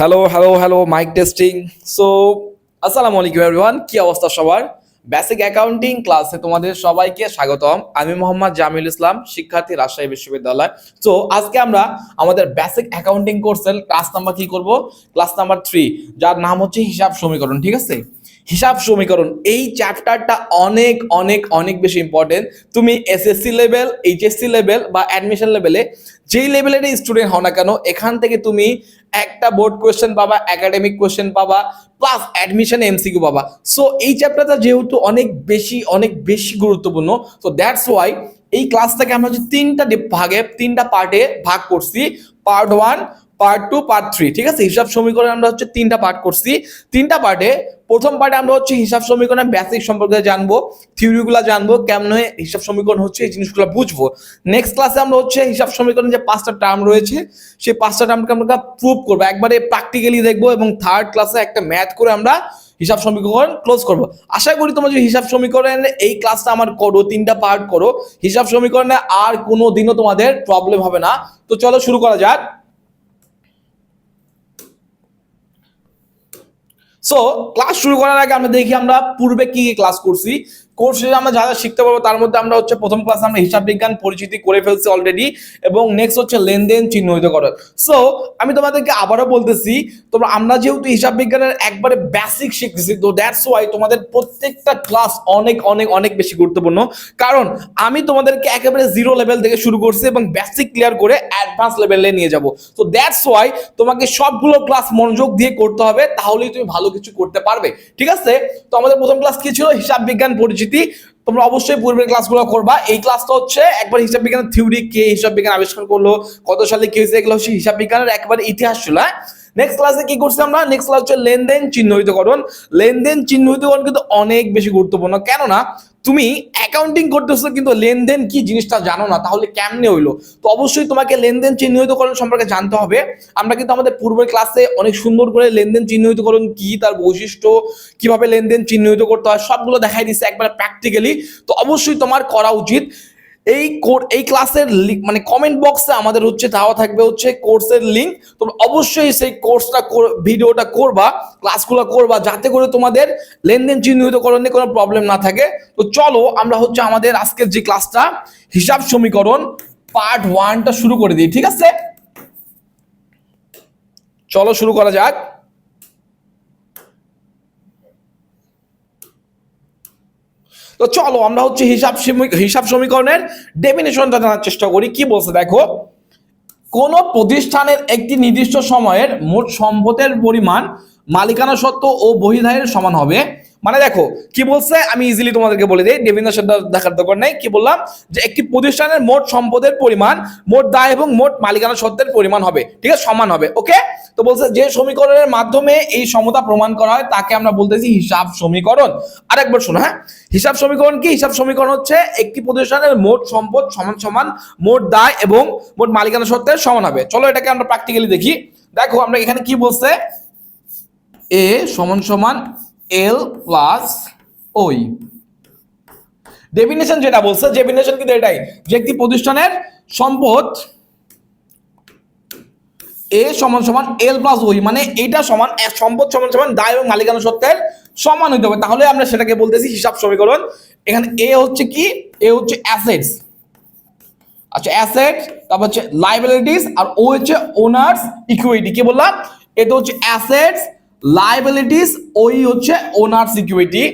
Hello hello hello mic testing so আসসালামু আলাইকুম everyone কি অবস্থা সবার? বেসিক অ্যাকাউন্টিং ক্লাসে তোমাদের সবাইকে স্বাগতম। আমি মোহাম্মদ জামিল ইসলাম, শিক্ষার্থী, রাজশাহী বিশ্ববিদ্যালয়। তো আজকে আমরা আমাদের বেসিক অ্যাকাউন্টিং কোর্সের ক্লাস নাম্বার কি করব? ক্লাস নাম্বার থ্রি যার নাম হচ্ছে হিসাব সমীকরণ, ঠিক আছে? হিসাব সমীকরণ, এই চ্যাপ্টারটা অনেক অনেক অনেক বেশি ইম্পর্টেন্ট তুমি এসএসসি লেভেল এইচএসসি লেভেল বা অ্যাডমিশন লেভেলে যেই লেভেলের স্টুডেন্ট হও না কেন, এখান থেকে তুমি একটা বোর্ড কোয়েশ্চেন পাবা একাডেমিক কোয়েশ্চেন পাবা প্লাস অ্যাডমিশন এমসিকিউ পাবা। সো এই চ্যাপ্টারটা যেহেতু অনেক বেশি অনেক বেশি গুরুত্বপূর্ণ সো দ্যাটস ওয়াই এই ক্লাসটাকে আমরা হচ্ছে তিনটা ভাগে, তিনটা পার্টে ভাগ করছি। Part one part two part three ঠিক আছে? হিসাব সমীকরণ আমরা হচ্ছে তিনটা পার্ট করছি। তিনটা পার্টে প্রথম পার্টে আমরা হচ্ছে হিসাব সমীকরণের বেসিক সম্পর্কে জানব থিওরিগুলো জানব, কেমন হিসাব সমীকরণ হচ্ছে এই জিনিসগুলো বুঝব। নেক্সট ক্লাসে আমরা হচ্ছে হিসাব সমীকরণ যে পাঁচটা টার্ম রয়েছে, সেই পাঁচটা টার্মকে আমরা প্রুভ করব। একবারে প্র্যাকটিক্যালি দেখব এবং থার্ড ক্লাসে একটা ম্যাথ করে আমরা হিসাব সমীকরণ ক্লোজ করব। আশা করি তোমরা যে হিসাব সমীকরণের এই ক্লাসটা আমার করো, তিনটা পার্ট করো, হিসাব সমীকরণে আর কোনো দিনও তোমাদের প্রবলেম হবে না। তো চলো শুরু করা যাক। সো ক্লাস শুরু করার আগে আমরা দেখি আমরা পূর্বে কি কি ক্লাস করছি। কোর্সে আমরা যা যা শিখতে পারব, তার মধ্যে আমরা হচ্ছে প্রথম ক্লাসে আমরা হিসাব বিজ্ঞান পরিচিতি করে ফেলছি অলরেডি এবং নেক্সট হচ্ছে লেনদেন চিহ্নিতকরণ সো আমি তোমাদেরকে আবারও বলতেছি, তোমরা, আমরা যেহেতু হিসাব বিজ্ঞানের একবারে বেসিক শিখতেছি, তো দ্যাটস ওয়াই তোমাদের প্রত্যেকটা ক্লাস অনেক অনেক অনেক বেশি গুরুত্বপূর্ণ। কারণ, আমি তোমাদেরকে একেবারে জিরো লেভেল থেকে শুরু করছি এবং বেসিক ক্লিয়ার করে অ্যাডভান্স লেভেলে নিয়ে যাব। তো দ্যাটস ওয়াই তোমাকে সবগুলো ক্লাস মনোযোগ দিয়ে করতে হবে, তাহলেই তুমি ভালো কিছু করতে পারবে। ঠিক আছে? তো আমাদের প্রথম ক্লাস কি ছিল? হিসাব বিজ্ঞান পরিচিতি তোমরা অবশ্যই পূর্বের ক্লাসগুলো করবা। এই ক্লাসটা হচ্ছে একবার হিসাব বিজ্ঞানের থিওরি কে হিসাব বিজ্ঞান আবিষ্কার করল, কত সালে কি হয়েছে এগুলো হচ্ছে হিসাব বিজ্ঞানের একবার ইতিহাস ছিল হ্যাঁ? নেক্সট ক্লাসে কি করছি আমরা? নেক্সট ক্লাস হচ্ছে লেনদেন চিহ্নিতকরণ লেনদেন চিহ্নিতকরণ কিন্তু অনেক বেশি গুরুত্বপূর্ণ। কেননা তুমি অ্যাকাউন্টিং করতেছো, কিন্তু লেনদেন কি জিনিসটা জানো না, তাহলে কেমনে হইল? তো অবশ্যই তোমাকে লেনদেন চিহ্নিতকরণ সম্পর্কে জানতে হবে। আমরা কিন্তু আমাদের পূর্বের ক্লাসে অনেক সুন্দর করে লেনদেন চিহ্নিতকরণ কি, তার বৈশিষ্ট্য, কীভাবে লেনদেন চিহ্নিত করতে হয়, সবগুলো দেখাই দিচ্ছে একবার প্র্যাকটিক্যালি তো অবশ্যই তোমার করা উচিত। এই এই ক্লাসের মানে কমেন্ট বক্সে আমাদের হচ্ছে দেওয়া থাকবে হচ্ছে কোর্সের লিঙ্ক তোমরা অবশ্যই সেই কোর্সটা ভিডিওটা করবা ক্লাসগুলো করবা, যাতে করে তোমাদের লেনদেন চিহ্নিতকরণে কোনো প্রবলেম না থাকে। তো চলো আমরা হচ্ছে আমাদের আজকের যে ক্লাসটা হিসাব সমীকরণ পার্ট ওয়ানটা শুরু করে দিই, ঠিক আছে? চলো শুরু করা যাক। তো চলো আমরা হচ্ছে হিসাব হিসাব সমীকরণের ডেফিনেশনটা জানার চেষ্টা করি। কি বলছে দেখো? কোন প্রতিষ্ঠানের একটি নির্দিষ্ট সময়ের মোট সম্পদের পরিমাণ মালিকানা সত্ত্ব ও বহিধায়ের সমান হবে। মানে দেখো, কি বলছে? আমি ইজিলি তোমাদেরকে বলে দিই ডেফিনেশনটা দেখার দরকার নেই। কি বললাম? যে একটি প্রতিষ্ঠানের মোট সম্পদের পরিমাণ, মোট দায় এবং মোট মালিকানা সত্ত্বের পরিমাণ হবে। ঠিক আছে? সমান হবে, ওকে? তো বলছে যে সমীকরণের মাধ্যমে এই সমতা প্রমাণ করা হয়, তাকে আমরা বলতেছি হিসাব সমীকরণ। আরেকবার শোনো হ্যাঁ? হিসাব সমীকরণ কি? হিসাব সমীকরণ হচ্ছে একটি প্রতিষ্ঠানের মোট সম্পদ সমান সমান, মোট দায় এবং মোট মালিকানা সত্ত্বের সমান হবে। চলো এটাকে আমরা প্র্যাকটিক্যালি দেখি। দেখো, আমরা এখানে কি বলছে? এ সমান সমান এল প্লাস ওই ডেফিনেশন যেটা বলছে ডেফিনেশন কিন্তু এটাই। যে একটি প্রতিষ্ঠানের সম্পদ এ সমান সমান এল প্লাস ওই মানে এটা সমান সম্পদ সমান সমান দায় এবং মালিকানা সত্ত্বের সমান হইতে হবে। তাহলে আমরা সেটাকে বলতেছি হিসাব সমীকরণ। এখানে এ হচ্ছে কি? এ হচ্ছে অ্যাসেটস আচ্ছা অ্যাসেট তারপর হচ্ছে লাইবিলিটিস আর ও হচ্ছে ওনার্স ইকুইটি কি বললাম? এটা হচ্ছে অ্যাসেটস লাইবিলিটিস ওই হচ্ছে ওনার্স ইকুইটি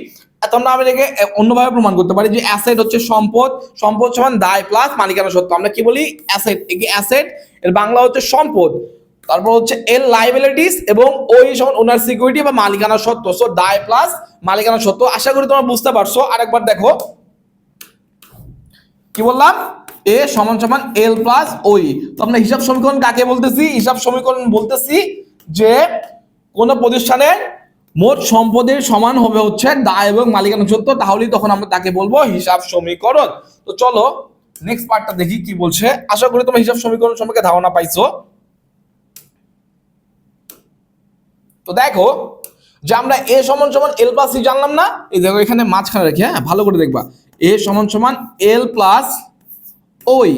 তোমরা আমি এটাকে অন্যভাবে প্রমাণ করতে পারি যে অ্যাসেট হচ্ছে সম্পদ। সম্পদ সমান দায় প্লাস মালিকানা সত্ত্ব। আমরা কি বলি? অ্যাসেট অ্যাসেট এর বাংলা হচ্ছে সম্পদ। তারপর হচ্ছে এল লাইবিলিটিস এবং ওই সমান ওনার সিকিউরিটি বা মালিকানা সত্ত্ব। সো দায় প্লাস মালিকানা সত্ত্ব। আশা করি তোমরা বুঝতে পারছ। আরেকবার দেখো। কি বললাম? এ সমান সমান এল প্লাস ওই তো আমরা হিসাব সমীকরণ কাকে বলতেছি? হিসাব সমীকরণ বলতেছি যে কোন প্রতিষ্ঠানের মোট সম্পদের সমান হবে হচ্ছে দায় এবং মালিকানা সত্য তাহলেই তখন আমরা তাকে বলব হিসাব সমীকরণ। তো চলো নেক্সট পার্টটা দেখি কি বলছে। আশা করি তোমরা হিসাব সমীকরণ সম্পর্কে ধারণা পাইছো। তো দেখো, যে আমরা এ সমান সমান এল প্লাস সি জানলাম না? এই দেখো এখানে মাঝখানে রেখে হ্যাঁ ভালো করে দেখবা। এ সমান সমান এল প্লাস ওই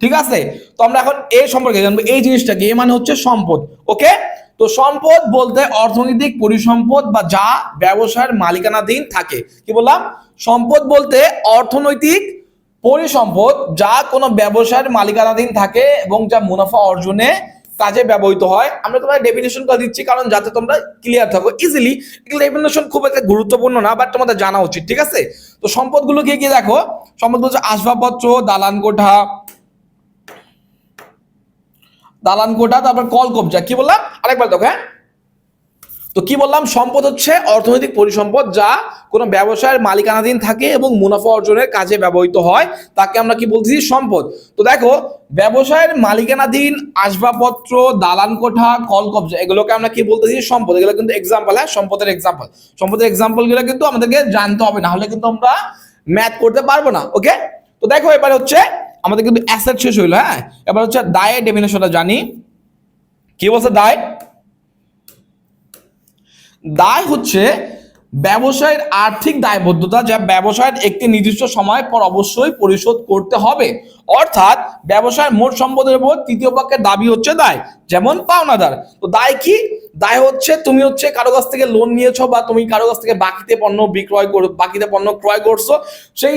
ঠিক আছে? তো আমরা এখন এ সম্পর্কে জানব। এই জিনিসটা কি? এ মানে হচ্ছে সম্পদ ওকে তো সম্পদ বলতে অর্থনৈতিক পরিসম্পদ বা যা ব্যবসায়ের মালিকানাধীন থাকে। কি বললাম? সম্পদ বলতে অর্থনৈতিক পরিসম্পদ যা কোনো ব্যবসায়ের মালিকানাধীন থাকে এবং যা মুনাফা অর্জনে কাজে ব্যবহৃত হয়। আমরা তোমার ডেফিনেশন করে দিচ্ছি কারণ যাতে তোমরা ক্লিয়ার থাকো ইজিলি ডেফিনেশন খুব একটা গুরুত্বপূর্ণ না বাট তোমাদের জানা উচিত, ঠিক আছে? তো সম্পদগুলো গিয়ে কি দেখো? সম্পদ হচ্ছে আসবাবপত্র, দালান কোঠা দালান কোঠা তারপর কল কবজা। কি বললাম? আরেকবার দেখো হ্যাঁ? তো কি বললাম? সম্পদ হচ্ছে অর্থনৈতিক পরিসম্পদ যা কোনো ব্যবসায়ের মালিকানাধীন থাকে এবং মুনাফা অর্জনের কাজে ব্যবহৃত হয়। তাকে আমরা কি বলতেছি? সম্পদ। তো দেখো, ব্যবসায়ের মালিকানাধীন আসবাবপত্র, দালান কোঠা, কল কবজা, এগুলোকে আমরা কি বলতেছি? সম্পদ। এগুলো কিন্তু এক্সাম্পল হ্যাঁ? সম্পদের এক্সাম্পল সম্পদের এক্সাম্পলগুলো কিন্তু আমাদেরকে জানতে হবে, না হলে কিন্তু আমরা ম্যাথ করতে পারব না ওকে তো দেখো, এবারে হচ্ছে আমাদের কিন্তু অ্যাসেট শেষ হইল হ্যাঁ? এবার হচ্ছে দায়ের ডেফিনেশনটা জানি। কি বলছে দায় দায় হচ্ছে ব্যবসায়ের আর্থিক দায়বদ্ধতা যা ব্যবসায়ের একটি নির্দিষ্ট সময় পর অবশ্যই পরিশোধ করতে হবে। অর্থাৎ ব্যবসায়ের মোট সম্পদের উপর তৃতীয় পক্ষের দাবি হচ্ছে দায়, যেমন পাওনাদার। তো দায় কি? দায় হচ্ছে তুমি হচ্ছে কারও কাছ থেকে লোন নিয়েছো বা তুমি কারও কাছ থেকে বাকিতে পণ্য বিক্রয় করো বাকিতে পণ্য ক্রয় করছ। সেই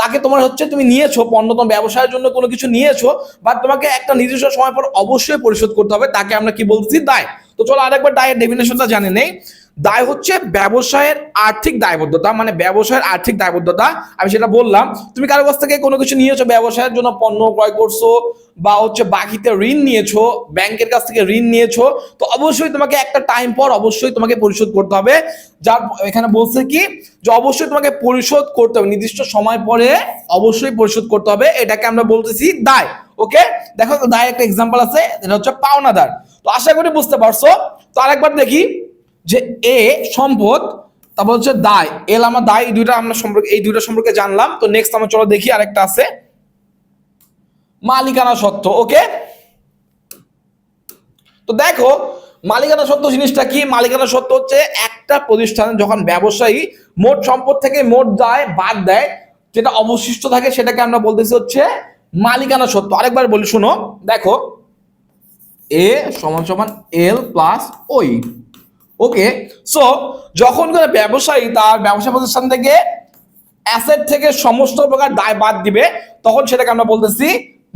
তাকে তোমার হচ্ছে তুমি নিয়েছো, পণ্য তোমার ব্যবসায়ের জন্য কোনো কিছু নিয়েছো, বা তোমাকে একটা নির্দিষ্ট সময় পর অবশ্যই পরিশোধ করতে হবে, তাকে আমরা কি বলছি দায়। তো চলো আরেকবার দায়ের ডেফিনেশনটা জানে নেই। দায় হচ্ছে ব্যবসায়ের আর্থিক দায়বদ্ধতা। মানে ব্যবসায়ের আর্থিক দায়বদ্ধতা। আমি সেটা বললাম, তুমি কারও কাছ থেকে কোনো কিছু নিয়েছো, ব্যবসায়ের জন্য পণ্য ক্রয় করছ বা হচ্ছে বাকিতে ঋণ নিয়েছো, ব্যাংকের কাছ থেকে ঋণ নিয়েছো, তো অবশ্যই তোমাকে একটা টাইম পর অবশ্যই তোমাকে পরিশোধ করতে হবে। যার এখানে বলছে কি, যে অবশ্যই তোমাকে পরিশোধ করতে হবে, নির্দিষ্ট সময় পরে অবশ্যই পরিশোধ করতে হবে। এটাকে আমরা বলতেছি দায়, ওকে? দেখো দায় একটা এক্সাম্পল আছে, এটা হচ্ছে পাওনাদার। তো আশা করি বুঝতে পারছ। তো আরেকবার দেখি যে এ সম্পদ, তারপর হচ্ছে দায়। এল আমার দায়, এই দুইটা আমরা সম্পর্কে এই দুইটা সম্পর্কে জানলাম। তো নেক্সট আমরা চলো দেখি আরেকটা আছে। মালিকানা সত্ত্ব ওকে তো দেখো, মালিকানা সত্ত্ব জিনিসটা কি? মালিকানা সত্ত্ব হচ্ছে একটা প্রতিষ্ঠানে যখন ব্যবসায়ী মোট সম্পদ থেকে মোট দায় বাদ দেয়, যেটা অবশিষ্ট থাকে সেটাকে আমরা বলতেছি হচ্ছে মালিকানা সত্ত্ব আরেকবার বলি, শুনো। দেখো, এ সমান সমান এল প্লাস ওই। ওকে সো যখন কোনো ব্যবসায়ী তার ব্যবসা প্রতিষ্ঠান থেকে অ্যাসেট থেকে সমস্ত প্রকার দায় বাদ দিবে, তখন সেটাকে আমরা বলতেছি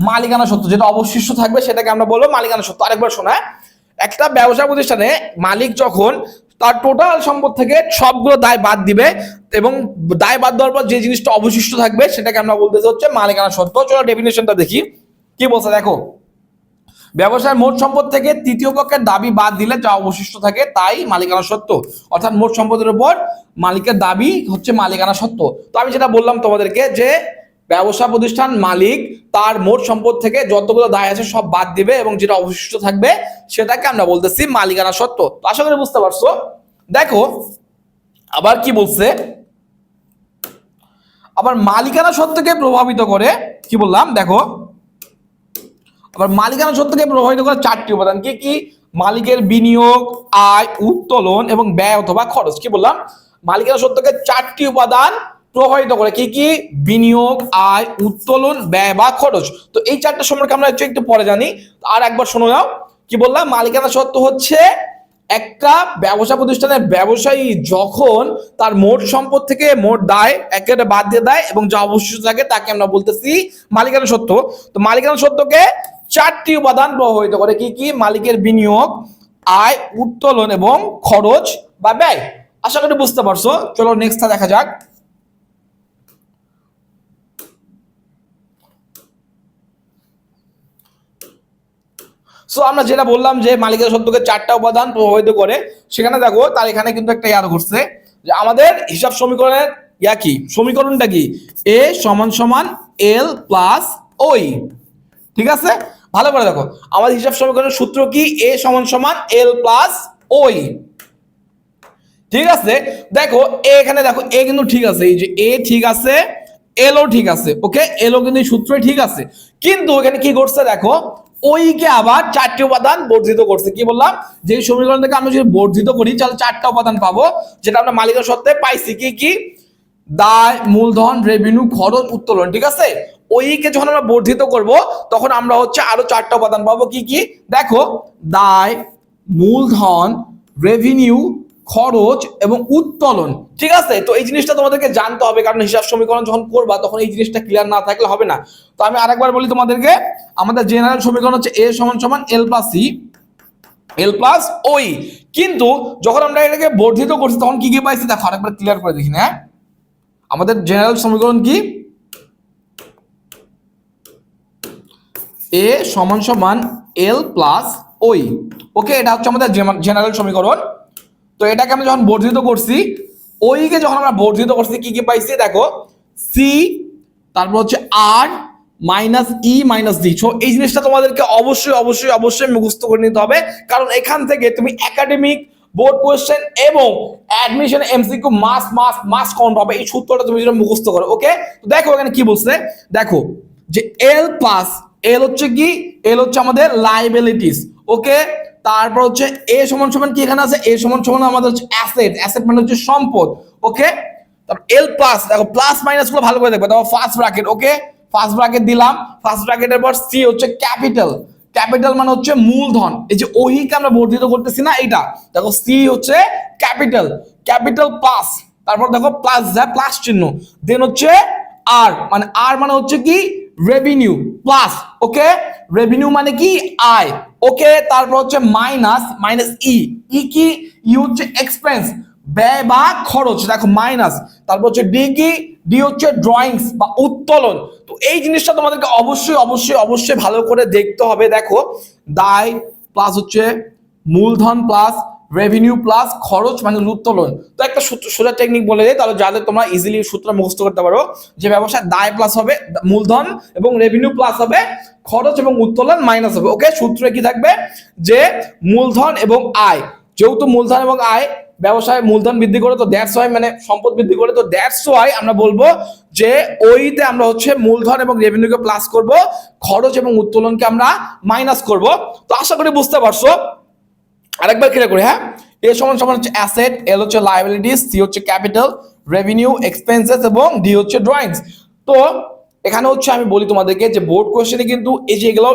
মালিকানা সত্য। যেটা অবশিষ্ট থাকবে সেটাকে আমরা বলব মালিকানা সত্ত্ব আরেকবার শোনা একটা ব্যবসা প্রতিষ্ঠানে মালিক যখন তার টোটাল সম্পদ থেকে সবগুলো দায় বাদ দিবে এবং দায় বাদ দেওয়ার পর যে জিনিসটা অবশিষ্ট থাকবে সেটাকে আমরা বলতেছি হচ্ছে মালিকানা সত্ত্ব চলো ডেফিনেশনটা দেখি। কি বলছে দেখো? ব্যবসায়ের মোট সম্পদ থেকে তৃতীয় পক্ষের দাবি বাদ দিলে যা অবশিষ্ট থাকে তাই মালিকানা সত্ত্ব। অর্থাৎ মোট সম্পদের উপর মালিকের দাবি হচ্ছে মালিকানা সত্ত্ব। তো আমি যেটা বললাম তোমাদেরকে যে ব্যবসা প্রতিষ্ঠান মালিক তার মোট সম্পদ থেকে যতগুলো দায় আছে সব বাদ দিবে এবং যেটা অবশিষ্ট থাকবে সেটাকে আমরা বলতেছি মালিকানা তো আশা করি বুঝতে পারছ। দেখো, আবার কি বলছে? আবার মালিকানা সত্ত্বকে প্রভাবিত করে কি বললাম? দেখো আবার মালিকানা সত্যকে প্রভাবিত করে চারটি উপাদান। কি কি? মালিকের বিনিয়োগ, আয়, উত্তোলন এবং ব্যয় অথবা খরচ। কি বললাম? মালিকানা সত্যকে চারটি উপাদান প্রভাবিত করে। কি কি? বিনিয়োগ, আয়, উত্তোলন, ব্যয় বা খরচ। তো এই চারটা সম্পর্কে আমরা একটু একটু পরে জানি। আর একবার শোনো নাও। কি বললাম? মালিকানা সত্ত্ব হচ্ছে একটা ব্যবসা প্রতিষ্ঠানের ব্যবসায়ী যখন তার মোট সম্পদ থেকে মোট দায় একেবারে বাদ দিয়ে দেয় এবং যা অবশিষ্ট থাকে তাকে আমরা বলতেছি মালিকানা সত্ত্ব তো মালিকানা সত্ত্বকে চারটি উপাদান প্রভাবিত করে। কি কি? মালিকের বিনিয়োগ, আয়, উত্তোলন এবং খরচ বা ব্যয়। আশা করি বুঝতে পারছ। চলো নেক্সটটা দেখা যাক। সো আমরা যেটা বললাম যে মালিকের সত্যকে চারটা উপাদান প্রভাবিত করে, সেখানে দেখো তার এখানে কিন্তু একটা ইয়াদ ঘটছে যে আমাদের হিসাব সমীকরণের ইয়া কি? সমীকরণটা কি? এ সমান সমান এল প্লাস ওই ঠিক আছে? ভালো করে দেখো। আমাদের হিসাব সমীকরণের সূত্র কি? এ সমান সমান এল প্লাস ওই ঠিক আছে? দেখো এ এখানে দেখো এ কিন্তু ঠিক আছে, এই যে এ ঠিক আছে এলও ঠিক আছে ওকে এলও কিন্তু এই সূত্রই ঠিক আছে। কিন্তু এখানে কি করছে দেখো? ওইকে আবার চারটি উপাদান বর্ধিত করছে। কি বললাম? যে সমীকরণ থেকে আমরা যদি বর্ধিত করি, তাহলে চারটা উপাদান পাবো, যেটা আমরা মালিকের সত্ত্বে পাইছি। কি কি? দায়, মূলধন রেভিনিউ খরচ, উত্তোলন, ঠিক আছে? ওইকে যখন আমরা বর্ধিত করব, তখন আমরা হচ্ছে আরও চারটা উপাদান পাবো কি কি? দেখো, দায়, মূলধন রেভিনিউ খরচ এবং উত্তোলন। ঠিক আছে? তো এই জিনিসটা তোমাদেরকে জানতে হবে, কারণ হিসাব সমীকরণ যখন করবা, তখন এই জিনিসটা ক্লিয়ার না থাকলে হবে না। তো আমি আরেকবার বলি তোমাদেরকে, আমাদের জেনারেল সমীকরণ হচ্ছে এ সমান সমান L plus C L plus ওই কিন্তু যখন আমরা এটাকে বর্ধিত করছি, তখন কি কি পাইছি? দেখো, আরেকবার ক্লিয়ার করে দেখি না হ্যাঁ? আমাদের জেনারেল সমীকরণ কি? এ সমান সমান এল প্লাস ওই ওকে এটা হচ্ছে আমাদের জেনারেল সমীকরণ। তো এটাকে আমি যখন বর্ধিত করছি ওইকে যখন আমরা বর্ধিত করছি, কি কি পাইছি? দেখো সি তারপর হচ্ছে R minus E minus D so এই জিনিসটা তোমাদেরকে অবশ্যই অবশ্যই অবশ্যই মুখস্থ করে নিতে হবে। কারণ এখান থেকে তুমি একাডেমিক বোর্ড কোয়েশ্চেন এবং admission MCQ must must must count হবে এই সূত্রটা তুমি যেটা মুখস্থ করো ওকে তো দেখো এখানে কি বলছে? দেখো, যে এল প্লাস এল হচ্ছে কি? এল হচ্ছে আমাদের লাইবিলিটিস ওকে তারপর হচ্ছে এ সমান সমান কি এখানে আছে? এ সমান সমান আমাদের হচ্ছে অ্যাসেট অ্যাসেট মানে হচ্ছে সম্পদ ওকে তারপর এল প্লাস দেখো প্লাস মাইনাসগুলো ভালো করে দেখবে। দেখো first bracket okay first bracket দিলাম ফার্স্ট ব্র্যাকেটের পর সি হচ্ছে ক্যাপিটাল ক্যাপিটাল মানে হচ্ছে মূলধন। এই যে ওহিকে আমরা বর্ধিত করতেছি না, এইটা। দেখো সি হচ্ছে ক্যাপিটাল ক্যাপিটাল প্লাস তারপর দেখো প্লাস যা প্লাস চিহ্ন। দেন হচ্ছে আর মানে আর মানে হচ্ছে কি? রেভিনিউ প্লাস ওকে রেভিনিউ মানে কি? আয় ওকে তারপর হচ্ছে মাইনাস মাইনাস ই ই কি? ই হচ্ছে এক্সপেন্স ব্যয় বা খরচ। দেখো মাইনাস তারপর হচ্ছে ডি কি? ডি হচ্ছে ড্রয়িংস বা উত্তোলন। তো এই জিনিসটা তোমাদেরকে অবশ্যই অবশ্যই অবশ্যই ভালো করে দেখতে হবে। দেখো, দায় প্লাস হচ্ছে মূলধন প্লাস রেভিনিউ প্লাস খরচ মানে উত্তোলন তো একটা সূত্র, সোজা টেকনিক বলে দেয় তাহলে যাদের তোমরা ইজিলি সূত্র মুখস্থ করতে পারো যে ব্যবসায় দায় প্লাস হবে মূলধন এবং রেভিনিউ প্লাস হবে খরচ এবং উত্তোলন মাইনাস হবে। ওকে সূত্রে কি থাকবে? যে মূলধন এবং আয়, যেহেতু মূলধন এবং আয় ব্যবসায় মূলধন বৃদ্ধি করে, তো দ্যাটস ওয়াই মানে সম্পদ বৃদ্ধি করে, তো দ্যাটস ওয়াই আমরা বলব যে ওইতে আমরা হচ্ছে মূলধন এবং রেভিনিউকে প্লাস করব, খরচ এবং উত্তোলনকে আমরা মাইনাস করব। তো আশা করি বুঝতে পারছ। আরেকবার ক্লিয়ার করি হ্যাঁ? এ সমান সমান হচ্ছে অ্যাসেট এল হচ্ছে লাইবিলিটিস সি হচ্ছে ক্যাপিটাল রেভিনিউ এক্সপেন্সেস এবং ডি হচ্ছে ড্রয়িংস তো এখানে হচ্ছে আমি বলি তোমাদেরকে যে বোর্ড কোশ্চেনে কিন্তু এই যে এগুলো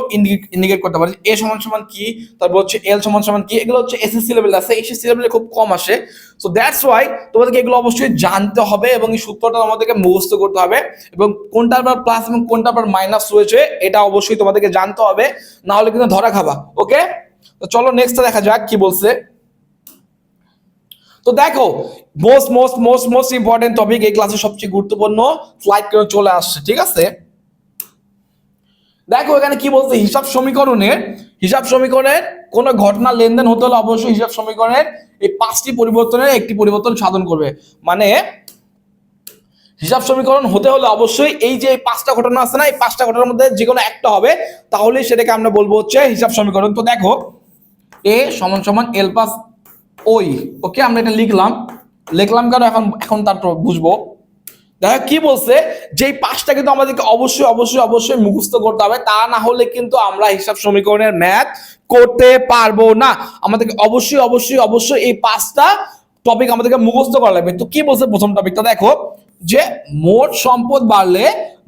ইন্ডিকেট করতে পারে এ সমান সমান কি, তারপর হচ্ছে এল সমান সমান কি, এগুলো হচ্ছে এসএসসি লেভেল আছে এসএসসি লেভেলে খুব কম আসে। সো দ্যাটস ওয়াই তোমাদেরকে এগুলো অবশ্যই জানতে হবে এবং এই সূত্রটা আমাদেরকে মুখস্থ করতে হবে এবং কোনটার পর প্লাস এবং কোনটার পর মাইনাস রয়েছে, এটা অবশ্যই তোমাদেরকে জানতে হবে না হলে কিন্তু ধরা খাবা ওকে তো চলো নেক্সট দেখা যাক কি বলছে। তো দেখো most most most most important topic এই ক্লাসে সবচেয়ে গুরুত্বপূর্ণ স্লাইড করে চলে আসছে, ঠিক আছে? দেখো এখানে কি বলছে, হিসাব সমীকরণের হিসাব সমীকরণের কোন ঘটনা লেনদেন হতে হলে অবশ্যই হিসাব সমীকরণের এই পাঁচটি পরিবর্তনের একটি পরিবর্তন সাধন করবে। মানে হিসাব সমীকরণ হতে হলে অবশ্যই এই যে পাঁচটা ঘটনা আছে না, এই পাঁচটা ঘটনার মধ্যে যে কোনো একটা হবে তাহলে সেটাকে আমরা বলব হচ্ছে হিসাব সমীকরণ। তো দেখো এ সমান সমান এল প্লাস ওই। ওকে আমরা এটা লিখলাম। লিখলাম কেন? এখন এখন তারপর বুঝব। দেখো, কি বলছে? যে পাঁচটা কিন্তু আমাদেরকে অবশ্যই অবশ্যই অবশ্যই মুখস্থ করতে হবে, তা না হলে কিন্তু আমরা হিসাব সমীকরণের ম্যাথ করতে পারব না। আমাদেরকে অবশ্যই অবশ্যই অবশ্যই এই পাঁচটা টপিক আমাদেরকে মুখস্থ করা লাগবে। তো কি বলছে প্রথম টপিকটা দেখো, যে মোট সম্পদ বাড়লে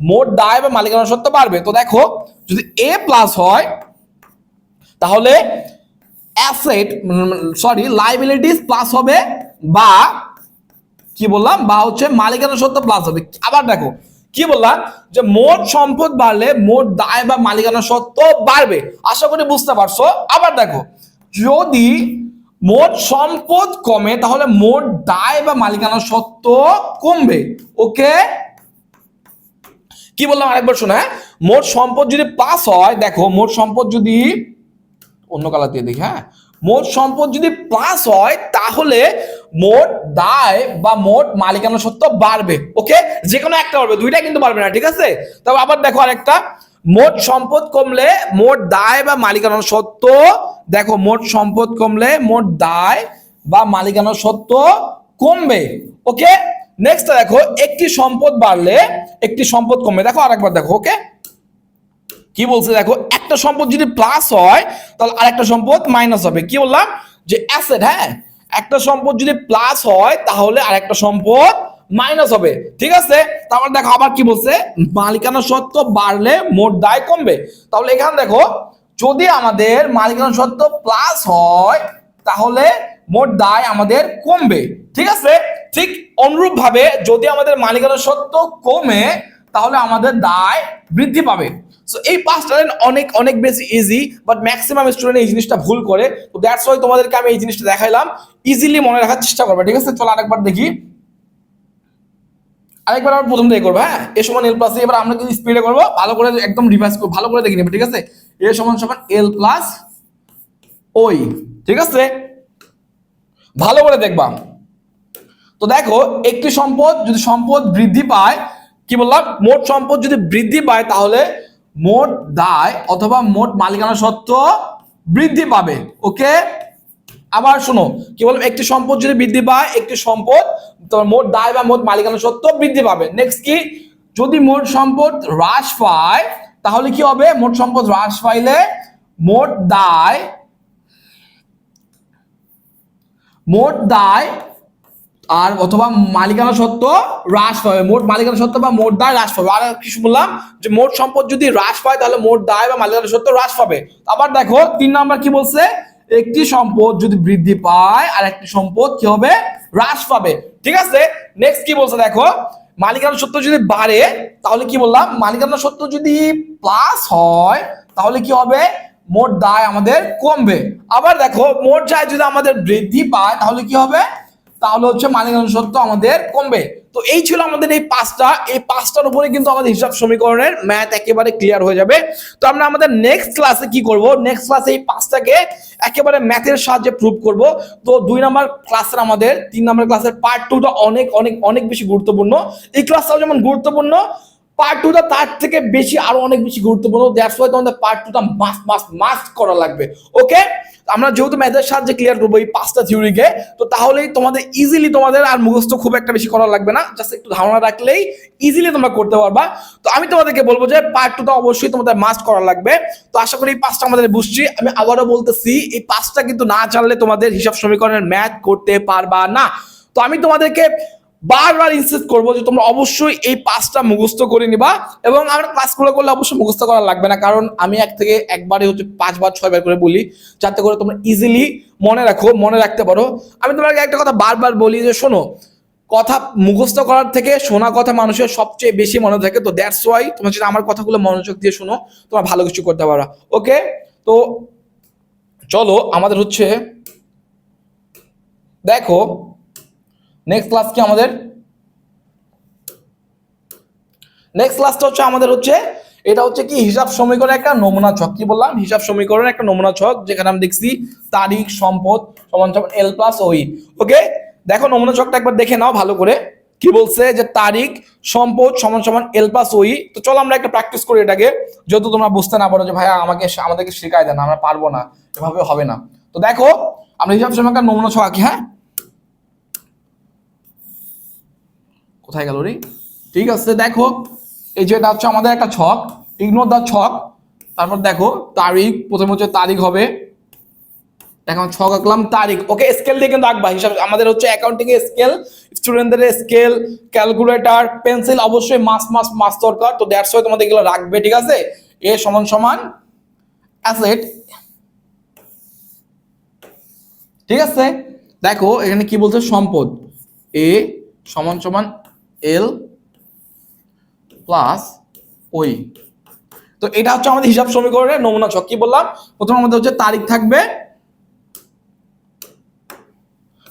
মোট দায় বা মালিকানা সত্ত্ব বাড়বে। তো দেখো, যদি এ প্লাস হয়, তাহলে অ্যাসেট সরি লাইবিলিটিস প্লাস হবে বা কি বললাম? বা হচ্ছে মালিকানা সত্ত্ব প্লাস হবে। আবার দেখো, কি বললাম? যে মোট সম্পদ বাড়লে মোট দায় বা মালিকানা সত্ত্ব বাড়বে। আশা করি বুঝতে পারছ? আবার দেখো, যদি মোট সম্পদ কমে, তাহলে মোট দায় বা মালিকানা সত্ত্ব কমবে। ওকে? কি বললাম আরেকবার শোনা হ্যাঁ? মোট সম্পদ যদি প্লাস হয়, দেখো, মোট সম্পদ যদি অন্য কালার দিয়ে দেখি হ্যাঁ? মোট সম্পদ যদি প্লাস হয়, তাহলে মোট দায় বা মোট মালিকানা সত্ত্ব বাড়বে ওকে যে কোনো একটা বাড়বে, দুইটা কিন্তু বাড়বে না, ঠিক আছে? তবে আবার দেখো আরেকটা, মোট সম্পদ কমলে মোট দায় বা মালিকানা সত্ত্ব, দেখো মোট সম্পদ কমলে মোট দায় বা মালিকানা সত্ত্ব কমবে ওকে নেক্সট দেখো, একটি সম্পদ বাড়লে একটি সম্পদ কমবে, দেখো আরেকবার দেখো ওকে কি বলছে দেখো একটা সম্পদ যদি প্লাস হয়, তাহলে আরেকটা সম্পদ মাইনাস হবে। কি বললাম? যে অ্যাসেট হ্যাঁ? একটা সম্পদ যদি প্লাস হয়, তাহলে আরেকটা সম্পদ মাইনাস হবে। ঠিক আছে? তারপর দেখো আবার কি বলছে? মালিকানা সত্ত্ব বাড়লে মোট দায় কমবে। তাহলে এখানে দেখো, যদি আমাদের মালিকানা সত্ত্ব প্লাস হয়, তাহলে মোট দায় আমাদের কমবে। ঠিক আছে? ঠিক অনুরূপ ভাবে যদি আমাদের মালিকানা সত্ত্ব কমে তাহলে আমাদের দায় বৃদ্ধি পাবে। সো এই পাঁচটা লাইন অনেক অনেক বেশি ইজি বাট ম্যাক্সিমাম স্টুডেন্ট এই জিনিসটা ভুল করে। তো দ্যাটস ওয়াই তোমাদেরকে আমি এই জিনিসটা দেখাইলাম। ইজিলি মনে রাখার চেষ্টা করবে, ঠিক আছে? চলো আরেকবার দেখি। আরেকবার আমরা প্রথম থেকে করব হ্যাঁ? এ সমান এল প্লাস এবার আমরা কিন্তু স্পিডে করব। ভালো করে একদম রিভাইজ করব, ভালো করে দেখে নেব, ঠিক আছে? এ সমান সমান এল প্লাস ওই, ঠিক আছে? ভালো করে দেখবা। তো দেখো, একটি সম্পদ যদি সম্পদ বৃদ্ধি পায় কি বললাম? মোট সম্পদ যদি বৃদ্ধি পায় তাহলে মোট দায় অথবা মোট মালিকানা সত্ত্ব বৃদ্ধি পাবে। ওকে? আবার শোনো, কি বললাম? একটি সম্পদ যদি বৃদ্ধি পায়, একটি সম্পদ তোমার মোট দায় বা মোট মালিকানা সত্ত্ব বৃদ্ধি পাবে। নেক্সট কি? যদি মোট সম্পদ হ্রাস পায়, তাহলে কি হবে? মোট সম্পদ হ্রাস পাইলে মোট দায় মোট দায় আর অথবা মালিকানা সত্ত্ব হ্রাস পাবে। মোট মালিকানা সত্ত্ব বা মোট দায় হ্রাস পাবে। আর কিছু বললাম যে মোট সম্পদ যদি হ্রাস পায়, তাহলে মোট দায় বা মালিকানা সত্ত্ব হ্রাস পাবে। আবার দেখো, তিন নাম্বার কি বলছে? একটি সম্পদ যদি বৃদ্ধি পায় আর একটি সম্পদ কি হবে? হ্রাস পাবে। ঠিক আছে? নেক্সট কি বলছে দেখো? মালিকানা সত্ত্ব যদি বাড়ে, তাহলে কি বললাম? মালিকানা সত্ত্ব যদি প্লাস হয়, তাহলে কি হবে? মোট দায় আমাদের কমবে। আবার দেখো, মোট দায় যদি আমাদের বৃদ্ধি পায়, তাহলে কি হবে? তাহলে হচ্ছে মালিকানা সত্য আমাদের কমবে। তো এই ছিল আমাদের এই পাঁচটা। এই পাঁচটার উপরে কিন্তু আমাদের হিসাব সমীকরণের ম্যাথ একেবারে ক্লিয়ার হয়ে যাবে। তো আমরা আমাদের নেক্সট ক্লাসে কি করব? নেক্সট ক্লাসে এই পাঁচটাকে একেবারে ম্যাথের সাহায্যে প্রুভ করব। তো দুই নাম্বার ক্লাসের আমাদের, তিন নাম্বার ক্লাসের পার্ট টুটা অনেক অনেক অনেক বেশি গুরুত্বপূর্ণ। এই ক্লাসটাও যেমন গুরুত্বপূর্ণ পার্ট টুটা তার থেকে বেশি আরও অনেক বেশি গুরুত্বপূর্ণ। দ্যাটস ওয়াই তোমাদের পার্ট টুটা মাস্ট মাস্ট মাস্ট করা লাগবে। ওকে আমরা যেহেতু ম্যাথের সাহায্যে ক্লিয়ার করব এই পাঁচটা থিওরিকে তো তাহলেই তোমাদের ইজিলি তোমাদের আর মুখস্থ খুব একটা বেশি করা লাগবে না। জাস্ট একটু ধারণা রাখলেই ইজিলি তোমরা করতে পারবা। তো আমি তোমাদেরকে বলব যে পার্ট টুটা অবশ্যই তোমাদের মাস্ট করা লাগবে। তো আশা করি এই পাঁচটা আমাদের বুঝছি। আমি আবারও বলতেছি, এই পাঁচটা কিন্তু না জানলে তোমাদের হিসাব সমীকরণের ম্যাথ করতে পারবা না। তো আমি তোমাদেরকে বারবার ইনসিস্ট করব যে তোমরা অবশ্যই এই পাঁচটা মুখস্থ করে নিবা এবং আমরা ক্লাসগুলো করলে অবশ্যই মুখস্থ করা লাগবে না। কারণ আমি এক থেকে একবারে হচ্ছে পাঁচবার, ছয়বার করে বলি, যাতে করে তোমরা ইজিলি মনে রাখো, মনে রাখতে পারো। আমি তোমাকে একটা কথা বারবার বলি যে, শোনো, কথা মুখস্থ করার থেকে শোনা কথা মানুষের সবচেয়ে বেশি মনে থাকে। তো দ্যাটস ওয়াই তোমার যদি আমার কথাগুলো মনোযোগ দিয়ে শোনো, তোমরা ভালো কিছু করতে পারো। ওকে? তো চলো, আমাদের হচ্ছে, দেখো নেক্সট ক্লাস কি আমাদের? নেক্সট ক্লাসটা হচ্ছে আমাদের হচ্ছে, এটা হচ্ছে কি? হিসাব সমীকরণের একটা নমুনা ছক। কি বললাম? হিসাব সমীকরণের একটা নমুনা ছক, যেখানে আমি দেখছি তারিখ, সম্পদ, সমান সমান এল প্লাস ওই ওকে দেখো নমুনা ছকটা একবার দেখে নাও ভালো করে। কি বলছে? যে তারিখ, সম্পদ, সমান সমান এল প্লাস ওই তো চলো আমরা একটা প্র্যাকটিস করি এটাকে। যেহেতু তোমরা বুঝতে না পারো যে ভাইয়া আমাকে আমাদেরকে শেখায় দেন আমরা পারব না। এভাবে হবে না। তো দেখো, আমরা হিসাব সমীকরণ নমুনা ছক আঁকি হ্যাঁ? কোথায় গেল রে? ঠিক আছে, দেখো, এই যে এটা হচ্ছে আমাদের একটা ছক ইগনোর দা ছক। তারপর দেখো, তারিখ, প্রথমে হচ্ছে তারিখ হবে। আমি ছক আঁকলাম, তারিখ। ওকে স্কেল দিয়ে কিন্তু আঁকবা। হিসাব আমাদের হচ্ছে অ্যাকাউন্টিং স্কেল স্টুডেন্টদের স্কেল ক্যালকুলেটর পেন্সিল অবশ্যই মাস মাস মাস দরকার। তো দ্যাটস ওয়াই তোমাদের এগুলো রাখবে, ঠিক আছে? এ সমান সমান অ্যাসেট ঠিক আছে? দেখো, এখানে কি বলছে? সম্পদ। এ সমান সমান এল প্লাস ওই। তো এটা হচ্ছে আমাদের হিসাব সমীকরণের নমুনা ছক, কি বললাম? প্রথমে আমাদের হচ্ছে তারিখ থাকবে।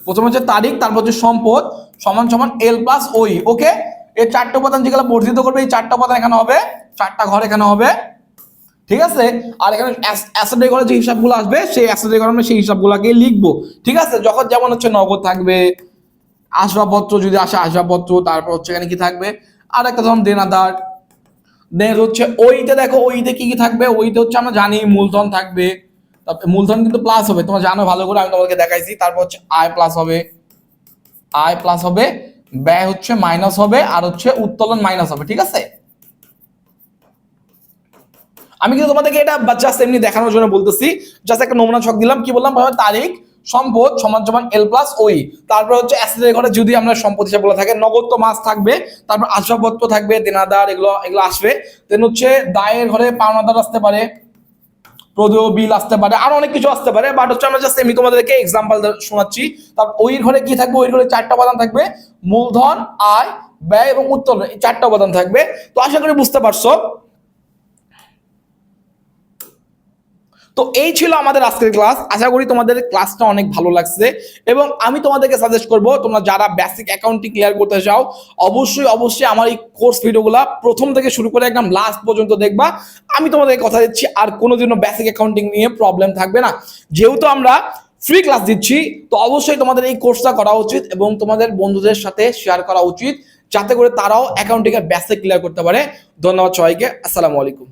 প্রথমে হচ্ছে তারিখ, তারপর হচ্ছে সম্পদ, সমান সমান এল প্লাস ওই, ওকে? এই চারটা উপাদান যেগুলো বর্ধিত করবে, এই চারটা উপাদান এখানে হবে, চারটা ঘর এখানে হবে। ঠিক আছে? আর এখানে অ্যাসেটের ঘরে যে হিসাবগুলো আসবে, সেই অ্যাসেটের ঘরে আমরা সেই হিসাবগুলোকে লিখব। ঠিক আছে? যখন যেমন হচ্ছে নগদ থাকবে আসবাবপত্র যদি আসে, আসবাবপত্র, তারপর হচ্ছে এখানে কি থাকবে? আর একটা ধরুন দেনাদার। দেন হচ্ছে ওইতে দেখো, ওইতে কি কি থাকবে? ওইতে হচ্ছে আমরা জানি মূলধন থাকবে। তারপর মূলধন কিন্তু প্লাস হবে। তোমরা জানো ভালো করে, আমি তোমাদেরকে দেখাইছি। তারপর হচ্ছে আয় প্লাস হবে। আয় প্লাস হবে, ব্যয় হচ্ছে মাইনাস হবে, আর হচ্ছে উত্তোলন মাইনাস হবে, ঠিক আছে? আমি কিন্তু তোমাদেরকে এটা জাস্ট এমনি দেখানোর জন্য বলতেছি। জাস্ট একটা নমুনা ছক দিলাম। কি বললাম? তারিখ। সম্পদ সমান সমান এল প্লাস ওই তারপর হচ্ছে অ্যাসেটের ঘরে যদি আমরা সম্পদ হিসাব বলে থাকে, নগদ তো মাস থাকবে, তারপর আসবাবপত্র থাকবে, দেনাদার এগুলো এগুলো আসবে। দেন হচ্ছে দায়ের ঘরে পাওনাদার আসতে পারে, প্রদেয় বিল আসতে পারে, আরও অনেক কিছু আসতে পারে বাট হচ্ছে আমরা জাস্ট আমি তোমাদেরকে এক্সাম্পল শোনাচ্ছি। তারপর ওই ঘরে কি থাকবে? ওই ঘরে চারটা উপাদান থাকবে, মূলধন, আয়, ব্যয় এবং উত্তোলন, এই চারটা উপাদান থাকবে। তো আশা করি বুঝতে পারছ। তো এই ছিল আমাদের আজকের ক্লাস আশা করি তোমাদের ক্লাসটা অনেক ভালো লাগছে। এবং আমি তোমাদেরকে সাজেস্ট করব, তোমরা যারা বেসিক অ্যাকাউন্টিং ক্লিয়ার করতে চাও, অবশ্যই অবশ্যই আমার এই কোর্স ভিডিওগুলো প্রথম থেকে শুরু করে একদম লাস্ট পর্যন্ত দেখবা। আমি তোমাদেরকে কথা দিচ্ছি, আর কোনোদিনও বেসিক অ্যাকাউন্টিং নিয়ে প্রবলেম থাকবে না। যেহেতু আমরা ফ্রি ক্লাস দিচ্ছি, তো অবশ্যই তোমাদের এই কোর্সটা করা উচিত এবং তোমাদের বন্ধুদের সাথে শেয়ার করা উচিত, যাতে করে তারাও অ্যাকাউন্টিং এর বেসিক ক্লিয়ার করতে পারে। ধন্যবাদ সবাইকে। আসসালামু আলাইকুম।